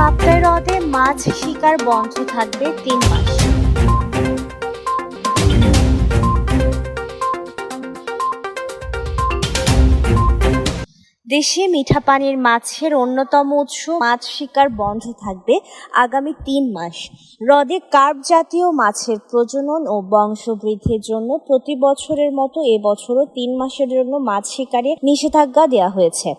কাপ্তাই হ্রদে মাছ শিকার বন্ধ থাকবে তিন মাস। দেশে মিঠা পানির মাছের অন্যতম উৎস মাছ শিকার বন্ধ থাকবে আগামী তিন মাস। হ্রদে কার্প জাতীয় মাছের প্রজনন ও বংশবৃদ্ধির জন্য প্রতি বছরের মতো এবছরও তিন মাসের জন্য মাছ শিকারে নিষেধাজ্ঞা দেওয়া হয়েছে।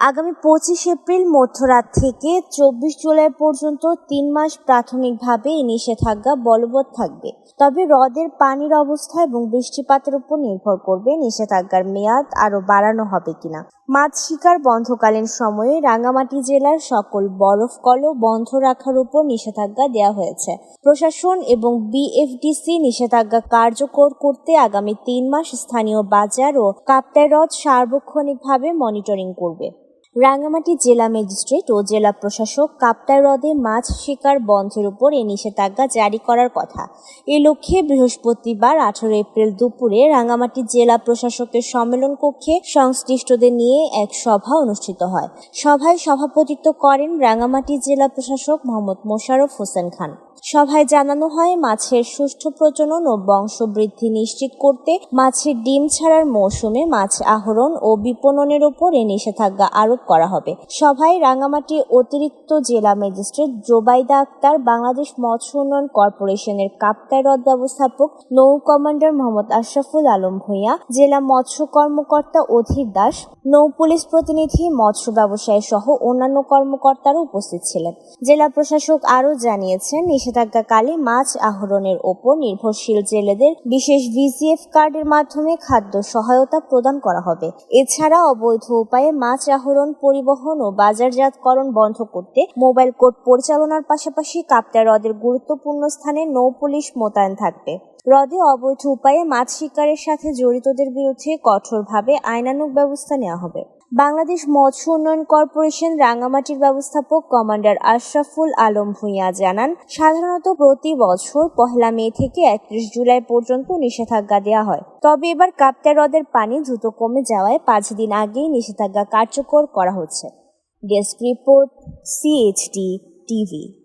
আগামী পঁচিশ এপ্রিল মধ্যরাত থেকে চব্বিশ জুলাই পর্যন্ত তিন মাস প্রাথমিকভাবে এই নিষেধাজ্ঞা বলবৎ থাকবে। তবে হ্রদের পানির অবস্থা এবং বৃষ্টিপাতের উপর নির্ভর করবে নিষেধাজ্ঞার মেয়াদ আরও বাড়ানো হবে কিনা। মাছ শিকার বন্ধকালীন সময়ে রাঙামাটি জেলার সকল বরফ কল বন্ধ রাখার উপর নিষেধাজ্ঞা দেওয়া হয়েছে। প্রশাসন এবং বিএফডিসি নিষেধাজ্ঞা কার্যকর করতে আগামী তিন মাস স্থানীয় বাজার ও কাপ্তাই হ্রদ সার্বক্ষণিকভাবে মনিটরিং করবে। রাঙ্গামাটি জেলা ম্যাজিস্ট্রেট ও জেলা প্রশাসক কাপ্তাই হ্রদে মাছ শিকার বন্ধের উপর এই নিষেধাজ্ঞা জারি করার কথা। এ লক্ষ্যে বৃহস্পতিবার আঠারো এপ্রিল দুপুরে রাঙ্গামাটি জেলা প্রশাসকের সম্মেলন কক্ষে সংশ্লিষ্টদের নিয়ে এক সভা অনুষ্ঠিত হয়। সভায় সভাপতিত্ব করেন রাঙ্গামাটি জেলা প্রশাসক মোহাম্মদ মোশাররফ হোসেন খান। সভায় জানানো হয়, মাছের সুষ্ঠু প্রজনন ও বংশবৃদ্ধি নিশ্চিত করতে মাছের ডিম ছাড়ার মৌসুমে মাছ আহরণ ও বিপণনের উপর এ নিষেধাজ্ঞা আরোপ করা হবে। সভায় রাঙ্গামাটি অতিরিক্ত জেলা ম্যাজিস্ট্রেট জোবাইদা আক্তার, বাংলাদেশ মৎস্য উন্নয়ন কর্পোরেশনের কাপ্তাই হ্রদ ব্যবস্থাপক, নৌ কমান্ডার মোহাম্মদ আশরাফুল আলম ভূঁইয়া, জেলা মৎস্য কর্মকর্তা অধীর দাস, নৌ পুলিশ প্রতিনিধি, মৎস্য ব্যবসায়ী সহ অন্যান্য কর্মকর্তারা উপস্থিত ছিলেন। জেলা প্রশাসক আরও জানিয়েছেন নিষেধাজ্ঞাকালে মাছ আহরণের ওপর নির্ভরশীল জেলেদের বিশেষ ভিজিএফ কার্ডের মাধ্যমে খাদ্য সহায়তা প্রদান করা হবে। এছাড়া অবৈধ উপায়ে মাছ আহরণ পরিবহন ও বাজারজাতকরণ বন্ধ করতে মোবাইল কোর্ট পরিচালনার পাশাপাশি কাপ্তা হ্রদের গুরুত্বপূর্ণ স্থানে নৌ পুলিশ মোতায়েন থাকবে। হ্রদে অবৈধ উপায়ে মাছ শিকারের সাথে জড়িতদের বিরুদ্ধে কঠোরভাবে আইনানুগ ব্যবস্থা নেওয়া হবে। বাংলাদেশ মৎস্য উন্নয়ন কর্পোরেশন রাঙ্গামাটির ব্যবস্থাপক কমান্ডার আশরাফুল আলম ভূঁইয়া জানান, সাধারণত প্রতি বছর পহেলা মে থেকে একত্রিশ জুলাই পর্যন্ত নিষেধাজ্ঞা দেওয়া হয়। তবে এবার কাপ্তাই হ্রদের পানি দ্রুত কমে যাওয়ায় পাঁচ দিন আগেই নিষেধাজ্ঞা কার্যকর করা হচ্ছে। Desk report CHD TV